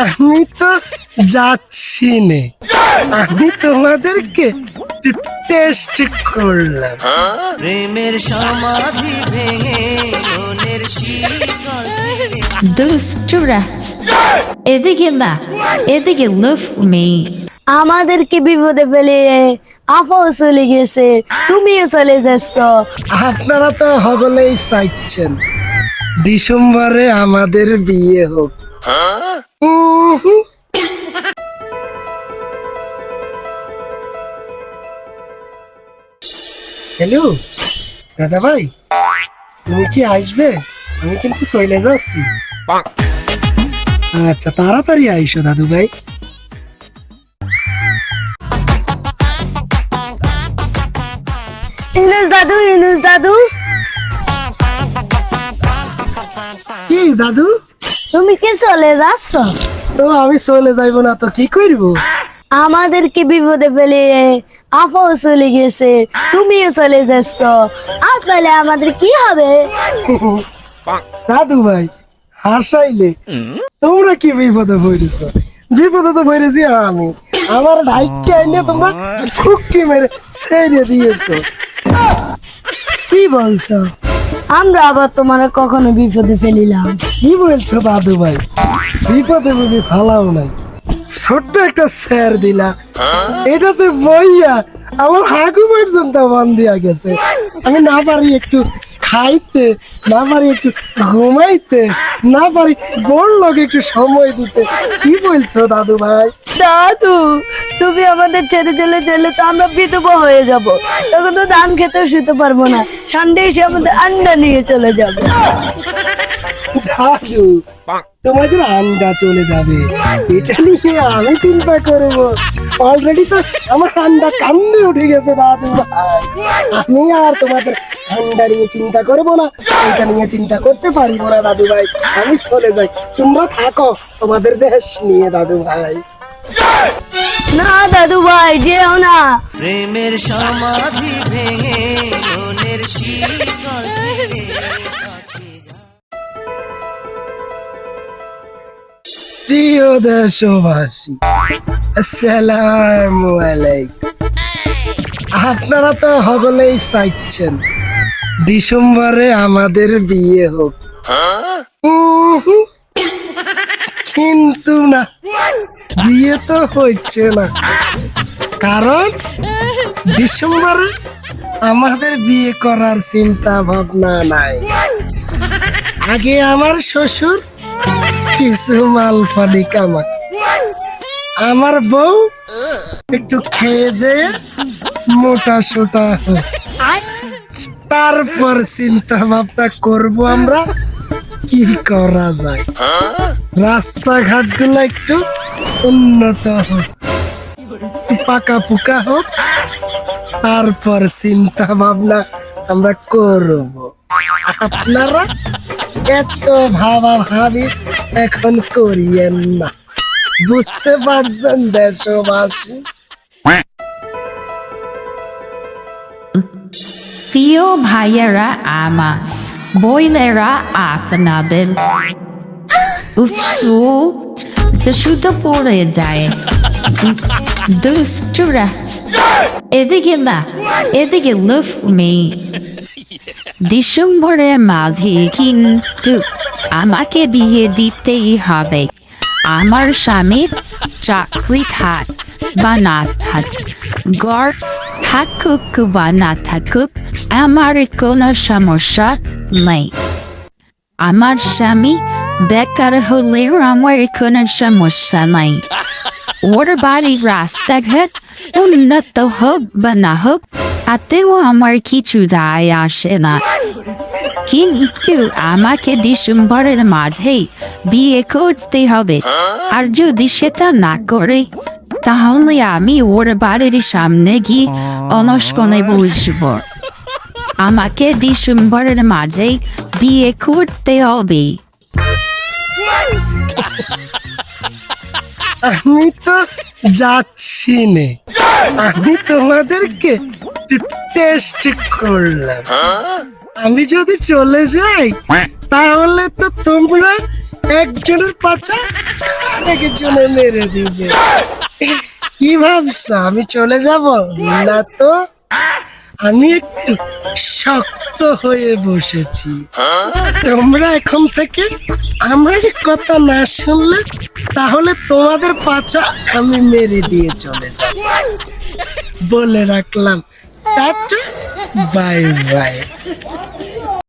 আমি তো যাচ্ছি নে। আমি তোমাদেরকে টেস্ট করলাম। প্রেমের সমাধি ভেঙে মনের শিকড় দুষ্টুরা। এদিকে না এদিকে লুফ মি। আমাদেরকে বিপদে ফেলে আপাও চলে গেছে তুমিও চলে যাচ্ছ। আপনারা তো হগলেই চাইছেন। ডিসেম্বরে আমাদের বিয়ে হোক। হ্যালো দাদা ভাই তুমি কি আসবে? আমি কিন্তু চলে যাচ্ছি আচ্ছা তাড়াতাড়ি আইসো দাদু ভাই ইনুস দাদু ইনুস দাদু। কি দাদু? তুমি কি চলে যাচ্ছ? তো আমি চলে যাইবো না তো কি করব? আমাদেরকে বিপদে ফেলে আপাও চলে গেছে তুমিও চলে যাচ্ছ। আর তাহলে আমাদের কি হবে? দাদু ভাই হাসাইলে তোমরা কি বিপদে পড়েছ? বিপদে তো পড়েছি আমি। আমার ডাইকে আইনে তোমরা ফুকি মেরে ছেড়ে দিয়েছ। কি বলছো? আমরা আবার তোমার কখনো বিপদে ফেলিলাম। কি বলছো দাদু ভাই? বিপদে বুঝি ফালাও নাই। ছোট্ট একটা স্যার দিলা। এটাতে বইয়া আমার হাগু পর্যন্ত মন দিয়া গেছে। আমি না পারি একটু খাইতে না পারি একটু ঘুমাইতে না পারি বড় লোক একটু সময় দিতে। কি বলছো দাদু ভাই? দাদু তুমি আমাদের ছেড়ে চলে চলে তো আমরা বিধবা হয়ে যাব। তখন তো ধান খেতেও শুতে পারব না। সানডে এসে আমাদের আন্ডা নিয়ে চলে যাবে। দাদু তোমাদের আন্ডা চলে যাবে। এটা নিয়ে আমি চিন্তা করব। অলরেডি তো আমার আন্ডা কান্দে উঠে গেছে দাদু ভাই। আমি আর তোমাদের আন্ডা নিয়ে চিন্তা করব না। এটা নিয়ে চিন্তা করতে পারিব না দাদু ভাই আমি চলে যাই। তোমরা থাকো তোমাদের দেশ নিয়ে দাদু ভাই না দাদু ভাই যেও না। প্রেমের সমাধি ভেঙে মনের ছিঁড়ে প্রিয় দেশবাসী আসসালামু আলাইকুম। আপনারা তো হগলেই চাইছেন। ডিসেম্বরে আমাদের বিয়ে হোক। কিন্তু না, বিয়ে তো হচ্ছে না। কারণ ডিসেম্বরে আমাদের বিয়ে করার চিন্তা ভাবনা নাই। আগে আমার শ্বশুর কিছু মাল পানি কামাক আমার বউ একটু খেয়ে দে মোটা সোটা হোক। তারপর চিন্তা ভাবনা করব আমরা, কি করা যায়? রাস্তাঘাটগুলো একটু উন্নত হোক পাকা পুকা হোক, তারপর চিন্তা ভাবনা আমরা করব। আপনারা এত ভাবা ভাবি এখন করিয়েন না। বুঝতে পারছেন দেশবাসী? প্রিয় ভাইয়েরা আমাস বইলেরা আপনাদের উৎসু শুধু পড়ে যায় দুষ্টুরা এদিকে না এদিকে লুফ মি ডিসেম্বরের মাঝে কিন্তু আমাকে বিয়ে দিতেই হবে আমার স্বামীর চাকরি থাক বা না থাক গড় থাকুক বা না থাকুক আমার কোনো সমস্যা নেই আমার স্বামী বেকার হলেও আমার কোনো সমস্যা নাই ওর বাড়ির রাস্তাঘাট উন্নত হোক বা না হোক তাতেও আমার কিছু যায় আসে না কিন্তু আমাকে ডিসেম্বরের মাঝেই বিয়ে করতে হবে আর যদি সেটা না করে তাহলে আমি ওর বাড়ির সামনে গিয়ে অনস্কনে বসব আমাকে ডিসেম্বরের মাঝেই বিয়ে করতে হবে আমি তো যাচ্ছি নে। আমি তোমাদেরকে টেস্ট করলাম। আমি যদি চলে যাই, তাহলে তো তোমরা একজনের পাছা একজনে মেরে দিবে। কি ভাবছ? আমি চলে যাব? না তো? আমি একটু শক্ত হয়ে বসেছি। তোমরা এখন থেকে আমার কথা না শুনলে, তাহলে তোমাদের পাছা আমি মেরে দিয়ে চলে যাব। বলে রাখলাম। Tata, bye bye.